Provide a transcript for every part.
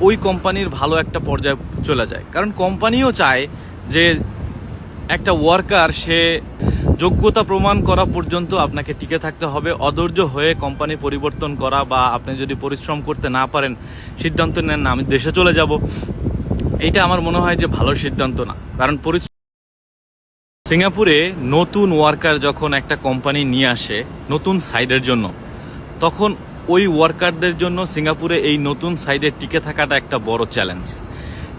ওই কোম্পানির ভালো একটা পর্যায়ে চলে যায়। কারণ কোম্পানিও চায় যে একটা ওয়ার্কার সে যোগ্যতা প্রমাণ করা পর্যন্ত আপনাকে টিকে থাকতে হবে। অধৈর্য হয়ে কোম্পানি পরিবর্তন করা বা আপনি যদি পরিশ্রম করতে না পারেন, সিদ্ধান্ত নেন না, আমি দেশে চলে যাব। এটা আমার মনে হয় যে ভালো সিদ্ধান্ত না। কারণ পরিশ্রম সিঙ্গাপুরে নতুন ওয়ার্কার যখন একটা কোম্পানি নিয়ে আসে, নতুন সাইডের জন্য, তখন ওই ওয়ার্কারদের জন্য সিঙ্গাপুরে এই নতুন সাইডে টিকে থাকাটা একটা বড় চ্যালেঞ্জ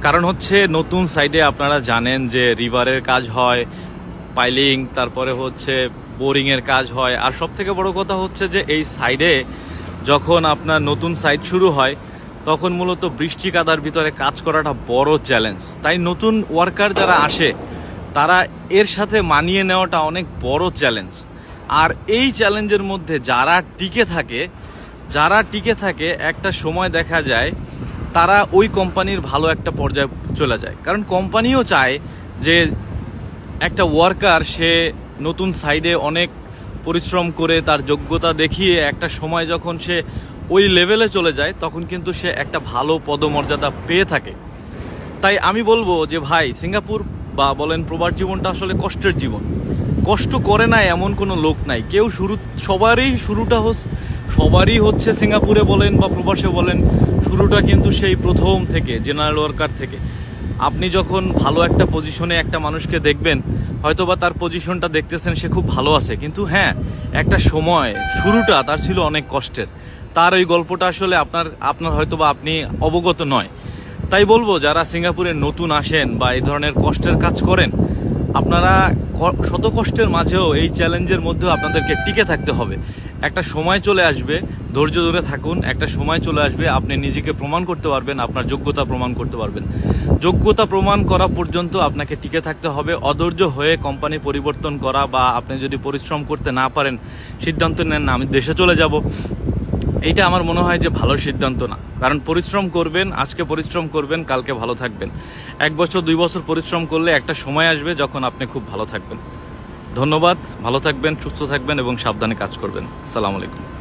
কারণ হচ্ছে নতুন সাইডে আপনারা জানেন যে রিভারের কাজ হয় পাইলিং তারপরে হচ্ছে বোরিংয়ের কাজ হয়। আর সব থেকে বড় কথা হচ্ছে যে এই সাইডে যখন আপনার নতুন সাইড শুরু হয়, তখন মূলত বৃষ্টি কাদার ভিতরে কাজ করাটা বড় চ্যালেঞ্জ তাই নতুন ওয়ার্কার যারা আসে, তারা এর সাথে মানিয়ে নেওয়াটা অনেক বড় চ্যালেঞ্জ আর এই চ্যালেঞ্জের মধ্যে যারা টিকে থাকে যারা টিকে থাকে, একটা সময় দেখা যায় তারা ওই কোম্পানির ভালো একটা পর্যায়ে চলে যায়। কারণ কোম্পানিও চায় যে একটা ওয়ার্কার সে নতুন সাইডে অনেক পরিশ্রম করে তার যোগ্যতা দেখিয়ে একটা সময় যখন সে ওই লেভেলে চলে যায়, তখন কিন্তু সে একটা ভালো পদমর্যাদা পেয়ে থাকে। তাই আমি বলব যে ভাই, সিঙ্গাপুর বা বলেন প্রবার জীবনটা আসলে কষ্টের জীবন। কষ্ট করে না এমন কোনো লোক নাই। কেউ শুরু, সবারই শুরুটা সবারই হচ্ছে সিঙ্গাপুরে বলেন বা প্রবাসে বলেন, শুরুটা কিন্তু সেই প্রথম থেকে জেনারেল ওয়ার্কার থেকে। আপনি যখন ভালো একটা পজিশনে একটা মানুষকে দেখবেন হয়তো বা তার পজিশনটা দেখতেছেন, সে খুব ভালো আছে। কিন্তু হ্যাঁ একটা সময়, শুরুটা তার ছিল অনেক কষ্টের। তার ওই গল্পটা আসলে আপনার আপনার হয়তো বা আপনি অবগত নয়। তাই বলব, যারা সিঙ্গাপুরে নতুন আসেন বা এই ধরনের কষ্টের কাজ করেন, আপনারা শত কষ্টের মাঝেও এই চ্যালেঞ্জের মধ্যেও আপনাদেরকে টিকে থাকতে হবে। একটা সময় চলে আসবে, ধৈর্য ধরে থাকুন, একটা সময় চলে আসবে, আপনি নিজেকে প্রমাণ করতে পারবেন, আপনার যোগ্যতা প্রমাণ করতে পারবেন। যোগ্যতা প্রমাণ করা পর্যন্ত আপনাকে টিকে থাকতে হবে। অধৈর্য হয়ে কোম্পানি পরিবর্তন করা বা আপনি যদি পরিশ্রম করতে না পারেন, সিদ্ধান্ত নেন না, আমি দেশে চলে যাব। এটা আমার মনে হয় যে ভালো সিদ্ধান্ত না। কারণ পরিশ্রম করবেন, আজকে পরিশ্রম করবেন, কালকে ভালো থাকবেন। এক বছর, দুই বছর পরিশ্রম করলে একটা সময় আসবে যখন আপনি খুব ভালো থাকবেন। ধন্যবাদ, ভালো থাকবেন, সুস্থ থাকবেন এবং সাবধানে কাজ করবেন। সালাম আলাইকুম।